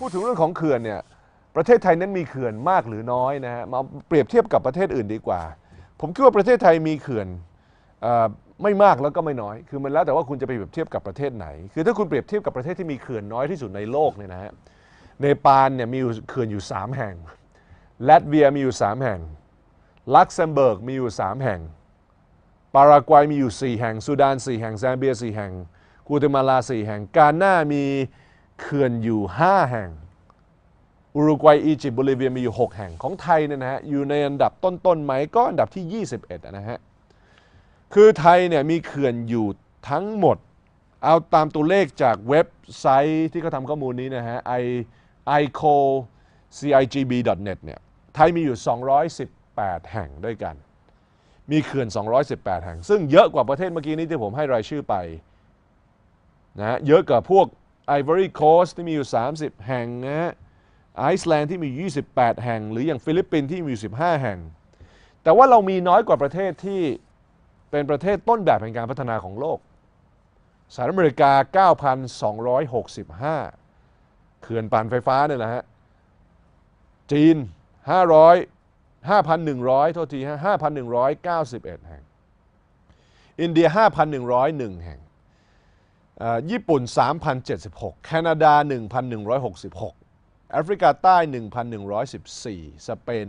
พูดถึงเรื่องของเขื่อนเนี่ยประเทศไทยนั้นมีเขื่อนมากหรือน้อยนะฮะมาเปรียบเทียบกับประเทศอื่นดีกว่า ผมคิดว่าประเทศไทยมีเขื่อนอไม่มากแล้วก็ไม่น้อย คือมันแล้วแต่ว่าคุณจะไปเปรียบเทียบกับประเทศไหน คือถ้าคุณเปรียบเทียบกับประเทศที่มีเขื่อนน้อยที่สุดในโลกเนี่ยนะฮะเนปาลเนี่ยมีเขื่อนอยู่ 3 แห่งลัตเวียมีอยู่ 3 แห่ง ลักเซมเบิร์กมีอยู่ 3 แห่ง ปารากวัยมีอยู่ 4 แห่งซูดาน 4 แห่งแซมเบีย 4 แห่งกัวเตมาลา 4 แห่ง กาหน้ามี เขื่อนอยู่ 5 แห่ง อุรุกวัยอียิปต์โบลิเวียมีอยู่ 6 แห่งของไทยเนี่ยนะฮะอยู่ในอันดับต้นๆไหมก็อันดับที่ 21อะนะฮะคือไทยเนี่ยมีเขื่อนอยู่ทั้งหมด เอาตามตัวเลขจากเว็บไซต์ที่เขาทำข้อมูลนี้นะฮะ i ico cigb.net เนี่ยไทยมีอยู่ 218 แห่งด้วยกัน มีเขื่อน 218 แห่ง ซึ่งเยอะกว่าประเทศเมื่อกี้นี้ที่ผมให้รายชื่อไปนะฮะเยอะกว่าพวก Ivory Coast ที่มีอยู่ 30 แห่งนะฮะไอซ์แลนด์ที่มี 28 แห่ง หรืออย่างฟิลิปปินส์ที่มีอยู่ 15 แห่ง แต่ว่าเรามีน้อยกว่าประเทศที่เป็นประเทศต้นแบบแห่งการพัฒนาของโลกสหรัฐอเมริกา 9,265 เขื่อนปั่นไฟฟ้าเนี่ยนะฮะ จีน 500 5,100 โทษทีฮะ 5,191 แห่ง อินเดีย 5,101 แห่ง ญี่ปุ่น 3,076 แคนาดา 1,166 แอฟริกาใต้ 1,114 สเปน 987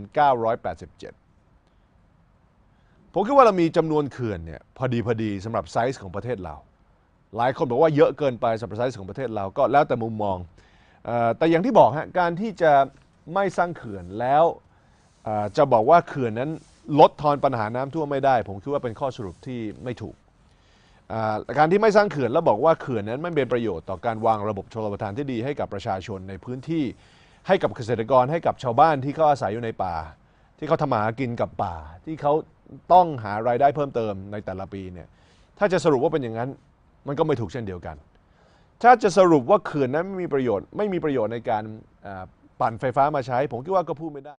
ผมคิดว่าเรามีจำนวนเขื่อนเนี่ยพอดีพอดีสำหรับไซส์ของประเทศเรา หลายคนบอกว่าเยอะเกินไปสำหรับไซส์ของประเทศเราก็แล้วแต่มุมมองอแต่อย่างที่บอกฮะการที่จะไม่สร้างเขื่อนแล้วจะบอกว่าเขื่อนนั้นลดทอนปัญหาน้ำท่วมไม่ได้ ผมคิดว่าเป็นข้อสรุปที่ไม่ถูก การที่ไม่สร้างเขื่อนแล้วบอกว่าเขื่อนนั้นไม่เป็นประโยชน์ต่อการวางระบบชลประทานที่ดีให้กับประชาชนในพื้นที่ ให้กับเกษตรกรให้กับชาวบ้านที่เขาอาศัยอยู่ในป่า ที่เขาทำมาหากินกับป่า ที่เขาต้องหารายได้เพิ่มเติมในแต่ละปีเนี่ยถ้าจะสรุปว่าเป็นอย่างนั้น มันก็ไม่ถูกเช่นเดียวกัน ถ้าจะสรุปว่าเขื่อนนั้นไม่มีประโยชน์ ไม่มีประโยชน์ในการปั่นไฟฟ้ามาใช้ ผมคิดว่าก็พูดไม่ได้